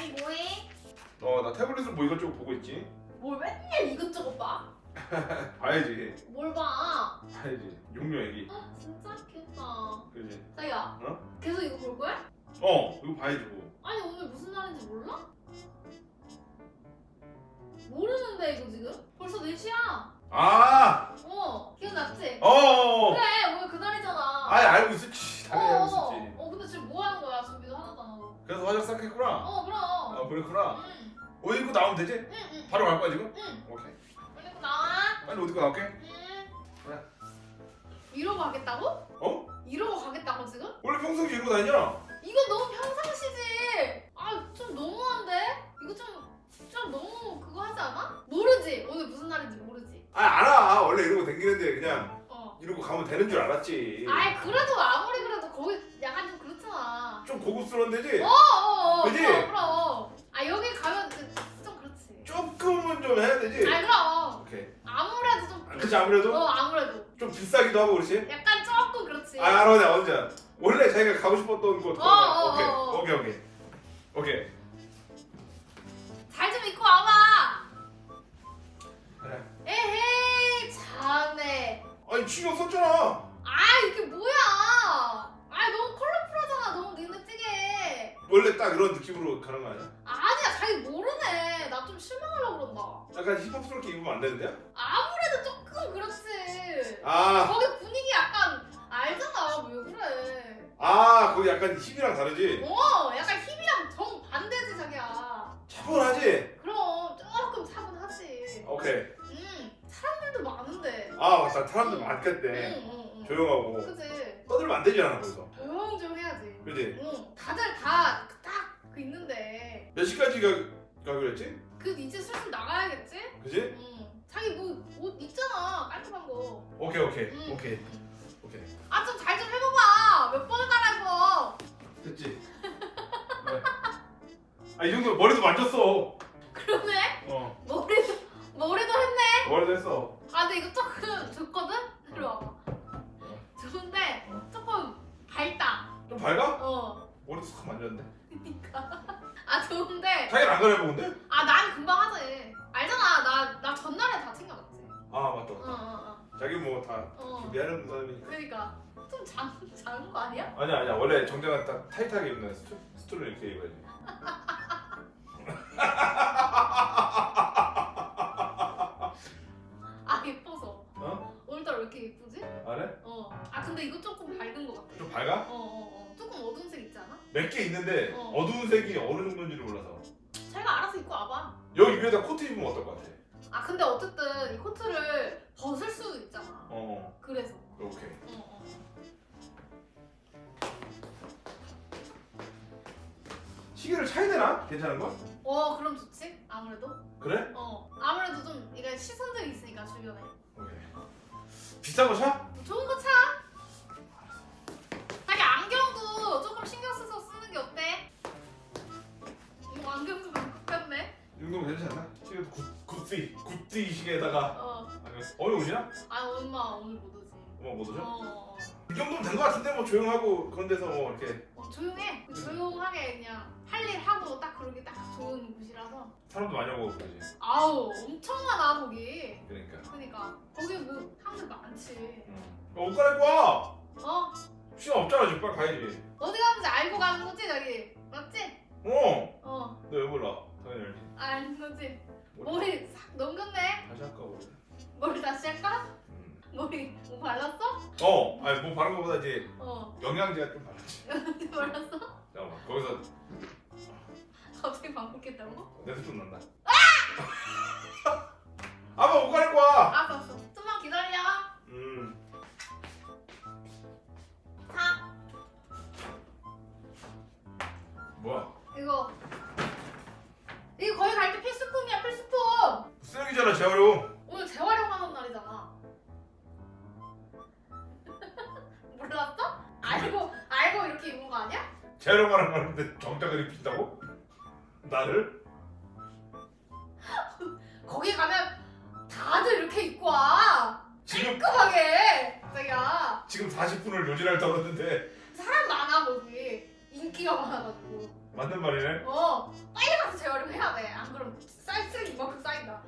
아니 뭐해? 어 나 태블릿으로 뭐 이것저것 보고 있지 뭘 맨날 이것저것 봐? 봐야지 뭘 봐? 봐야지 용료 얘기 진짜 귀엽다. 그지 자기야. 어? 계속 이거 볼 거야? 어 이거 봐야지 뭐 아 그랬구나 응. 옷 입고 나오면 되지? 응 응. 바로 갈 거야 지금? 응. 오케이 빨리 입고 나와. 빨리 옷 입고 나올게 응. 이러고 가겠다고? 어? 이러고 가겠다고 지금? 원래 평소에 이러고 다니냐? 이거 너무 평상시지. 아 좀 너무한데? 이거 좀 좀 너무 그거 하지 않아? 모르지. 오늘 무슨 날인지 모르지. 아 알아 원래 이러고 다니는데 그냥 어. 이러고 가면 되는 줄 알았지 아이 그래도 아무리 그래도 거기 약간 좀 그렇잖아. 좀 고급스러운 데지? 어어 어. 그지? 그럼 그럼. 아 여기 가면 그- 좀 그렇지. 조금은 좀 해야 되지? 아 그럼. 오케이 아무래도 좀. 아, 그치 아무래도? 어 아무래도. 좀 비싸기도 하고 그렇지? 약간 조금 그렇지. 아 내가 언제 원래 자기가 가고 싶었던 곳 어, 어, 오케이 어, 어. 오케이 오케이 오케이 잘 좀 입고 와봐. 그래 에헤이 참네. 아니 신경 썼잖아 아 이게 뭐야? 아 너무 컬러풀하잖아. 너무 느느찌게. 원래 딱 이런 느낌으로 가는 거 아니야? 아니야 자기 모르네. 나 좀 실망하려고 그런다. 약간 힙합스럽게 입으면 안 되는데요? 아무래도 조금 그렇지. 아, 거기 분위기 약간 알잖아. 왜 그래? 아 거기 약간 힙이랑 다르지? 어 약간 힙이랑 정 반대지 자기야. 차분하지? 그럼 조금 차분하지. 오케이 음 사람들도 많은데. 아 맞다 사람들 많겠네 응 응응. 네. 조용하고 그치. 떠들면 안 되지 않아 거기서 조용조용 해야지. 그지? 응. 다들 다 딱 그 있는데. 몇 시까지 가, 가기로 했지? 그 이제 슬슬 나가야겠지? 그지? 응. 자기 뭐 옷 있잖아 깔끔한 거. 오케이 오케이 음. 오케이 오케이 아 좀 잘 좀 해봐봐. 몇 번을 갈아입어. 됐지? 아이 정도 머리도 만졌어 그러네. 어 머리도 머리도 했네. 머리도 했어 아 근데 이거 조금 좋거든. 이리 와봐. 좋은데 어. 조금 밝다. 좀 밝아? 어. 머리도 싹 만졌는데 그니까. 아 좋은데. 자기는 안 갈아입었는데? 아 난 금방 하지. 알잖아. 나 나 전날에 다 챙겨갔지. 아 맞다 맞다 어어 자기 뭐다 어. 어. 준비하는 사람이니까 그러니까 좀 작, 작은 거 아니야? 아니야 아니야 원래 정장은 딱 타이트하게 입는 스투, 스투를 이렇게 입어야지 안 해? 어. 아 근데 이거 조금 밝은 거 같아. 좀 밝아? 어어 어, 조금 어두운 색 있지 않아? 몇 개 있는데 어. 어. 두운 색이 어느 정도인지를 몰라서 자기가 알아서 입고 와봐. 여기 위에다 코트 입으면 어떨 것 같아? 아 근데 어쨌든 이 코트를 벗을 수 있잖아. 어 그래서. 오케이 어, 어. 시계를 차야 되나? 괜찮은 거? 어 그럼 좋지? 아무래도. 그래? 어 아무래도 좀 이게 시선들이 있으니까 주변에. 비싼 거 차? 뭐 좋은 거 차. 자기 안경도 조금 신경 써서 쓰는 게 어때? 뭐 안경 좀 바꿨네. 이 정도면 괜찮지 않나? 시계도 굿, 굿띠 굿띠 시계에다가 어. 아니면 어디 오시나? 아 엄마 오늘 못 오지. 엄마 못 오죠? 어. 이 정도면 된 거 같은데 뭐 조용하고 그런 데서 뭐 이렇게 어 조용해. 그 조용하게 그냥 딱 좋은 곳이라서. 사람도 많이 오고 그러지 아우 엄청 많아 거기. 그러니까 그러니까 거기 뭐 사람들 많지. 음. 어, 옷 갈아입고 와! 어 시간 없잖아 지금 빨리 가야지 어디 가는지 알고 가는 거지 저기 맞지? 어! 어너왜 몰라? 당연히 알지 아는 거지. 머리 머리 싹 넘겼네. 다시 할까 우리 머리 다시 할까? 음. 머리 뭐 발랐어? 어! 아니 뭐 바른 거보다 이제 어 영양제가 좀 발랐지 발랐어? 잠깐만 거기서 갑자기 반복했다고? 냄새 좀 난다 아빠 옷 갈아입고 와! 알았어 알았어 좀만 기다려. 음자 뭐야 이거 이거 거기 갈 때 필수품이야 필수품. 쓰레기잖아 재활용 오늘 재활용하는 날이잖아. 몰랐어? 알고 알고 이렇게 입은 거 아니야? 재활용하는 거는데 정장을 입힌다고? 나를? 거기 가면 다들 이렇게 입고 와. 지금 깔끔하게. 자기야 지금 40분을 요지랄 떨었는데 사람 많아 거기 인기가 많아가지고. 맞는 말이네 어 빨리 재활용 해야 돼. 안 그러면 쌀 쓰레기 막